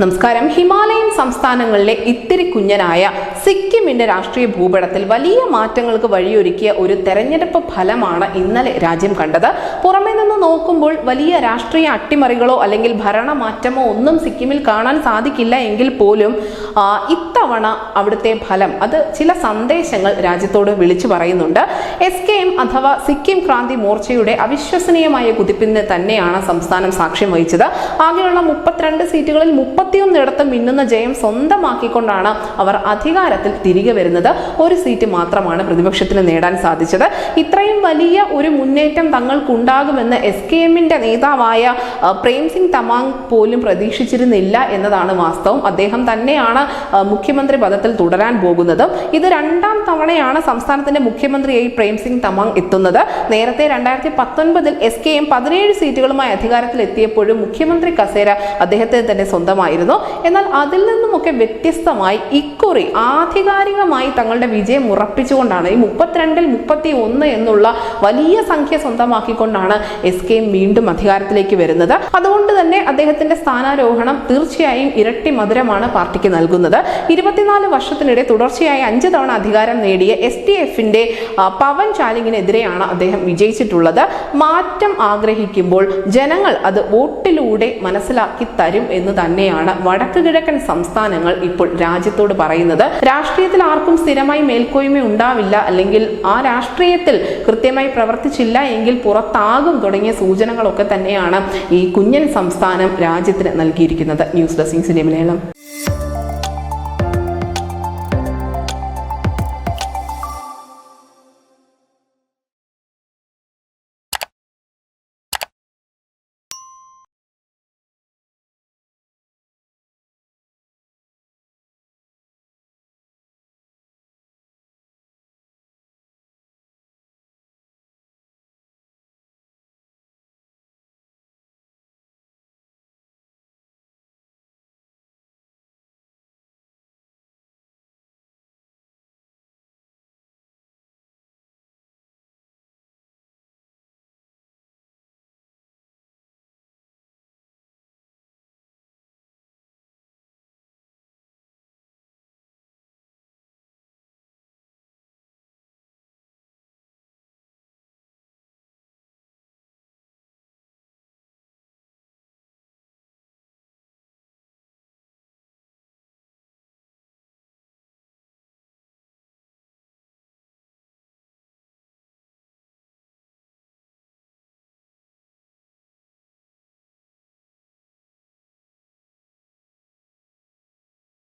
നമസ്കാരം. ഹിമാലയൻ സംസ്ഥാനങ്ങളിലെ ഇത്തിരി കുഞ്ഞനായ സിക്കിമിന്റെ രാഷ്ട്രീയ ഭൂപടത്തിൽ വലിയ മാറ്റങ്ങൾക്ക് വഴിയൊരുക്കിയ ഒരു തെരഞ്ഞെടുപ്പ് ഫലമാണ് ഇന്നലെ രാജ്യം കണ്ടത്. പുറമെ നിന്ന് നോക്കുമ്പോൾ വലിയ രാഷ്ട്രീയ അട്ടിമറികളോ അല്ലെങ്കിൽ ഭരണമാറ്റമോ ഒന്നും സിക്കിമിൽ കാണാൻ സാധിക്കില്ല എങ്കിൽ പോലും ഇത്തവണ അവിടുത്തെ ഫലം. അത് ചില സന്ദേശങ്ങൾ രാജ്യത്തോട് വിളിച്ചു പറയുന്നുണ്ട്. എസ് കെ എം അഥവാ സിക്കിം ക്രാന്തി മോർച്ചയുടെ അവിശ്വസനീയമായ കുതിപ്പിന് തന്നെയാണ് സംസ്ഥാനം സാക്ഷ്യം വഹിച്ചത്. ആകെയുള്ള മുപ്പത്തിരണ്ട് സീറ്റുകളിൽ മുപ്പത്തിയൊന്നിടത്ത് മിന്നുന്ന ജയം സ്വന്തമാക്കിക്കൊണ്ടാണ് അവർ അധികാരത്തിൽ തിരികെ വരുന്നത്. ഒരു സീറ്റ് മാത്രമാണ് പ്രതിപക്ഷത്തിന് നേടാൻ സാധിച്ചത്. ഇത്രയും വലിയ ഒരു മുന്നേറ്റം തങ്ങൾക്കുണ്ടാകുമെന്ന് എസ് കെ എമ്മിന്റെ നേതാവായ പ്രേം സിംഗ് തമാങ് പോലും പ്രതീക്ഷിച്ചിരുന്നില്ല എന്നതാണ് വാസ്തവം. അദ്ദേഹം തന്നെയാണ് ആ, മുഖ്യമന്ത്രി പദത്തിൽ തുടരാൻ പോകുന്നതും. ഇത് രണ്ടാം തവണയാണ് സംസ്ഥാനത്തിന്റെ മുഖ്യമന്ത്രിയായി പ്രേംസിംഗ് തമാങ് എത്തുന്നത്. നേരത്തെ രണ്ടായിരത്തി പത്തൊൻപതിൽ എസ് കെ എം പതിനേഴ് സീറ്റുകളുമായി അധികാരത്തിൽ എത്തിയപ്പോഴും മുഖ്യമന്ത്രി കസേര അദ്ദേഹത്തിന് തന്നെ സ്വന്തമായിരുന്നു. എന്നാൽ അതിൽ നിന്നുമൊക്കെ വ്യത്യസ്തമായി ഇക്കുറി ആധികാരികമായി തങ്ങളുടെ വിജയം ഉറപ്പിച്ചുകൊണ്ടാണ് ഈ മുപ്പത്തിരണ്ടിൽ മുപ്പത്തി ഒന്ന് എന്നുള്ള വലിയ സംഖ്യ സ്വന്തമാക്കിക്കൊണ്ടാണ് എസ് കെ എം വീണ്ടും അധികാരത്തിലേക്ക് വരുന്നത്. അതുകൊണ്ട് തന്നെ അദ്ദേഹത്തിന്റെ സ്ഥാനാരോഹണം തീർച്ചയായും ഇരട്ടി മധുരമാണ് പാർട്ടിക്ക് നൽകുന്നത്. ഇരുപത്തിനാല് വർഷത്തിനിടെ തുടർച്ചയായി അഞ്ച് തവണ അധികാരം നേടിയ എസ് ടി എഫിന്റെ പവൻ ചാലിങ്ങിനെതിരെയാണ് അദ്ദേഹം വിജയിച്ചിട്ടുള്ളത്. മാറ്റം ആഗ്രഹിക്കുമ്പോൾ ജനങ്ങൾ അത് വോട്ടിലൂടെ മനസ്സിലാക്കി തരും എന്ന് തന്നെയാണ് വടക്ക് കിഴക്കൻ സംസ്ഥാനങ്ങൾ ഇപ്പോൾ രാജ്യത്തോട് പറയുന്നത്. രാഷ്ട്രീയത്തിൽ ആർക്കും സ്ഥിരമായി മേൽക്കോയ്മ ഉണ്ടാവില്ല. അല്ലെങ്കിൽ ആ രാഷ്ട്രീയത്തിൽ കൃത്യമായി പ്രവർത്തിച്ചില്ല എങ്കിൽ പുറത്താകും തുടങ്ങിയ സൂചനകളൊക്കെ തന്നെയാണ് ഈ കുഞ്ഞൻ സംസ്ഥാനം രാജ്യത്തിന് നൽകിയിരിക്കുന്നത്. News ഡെസ്കിംഗ് cinema Malayalam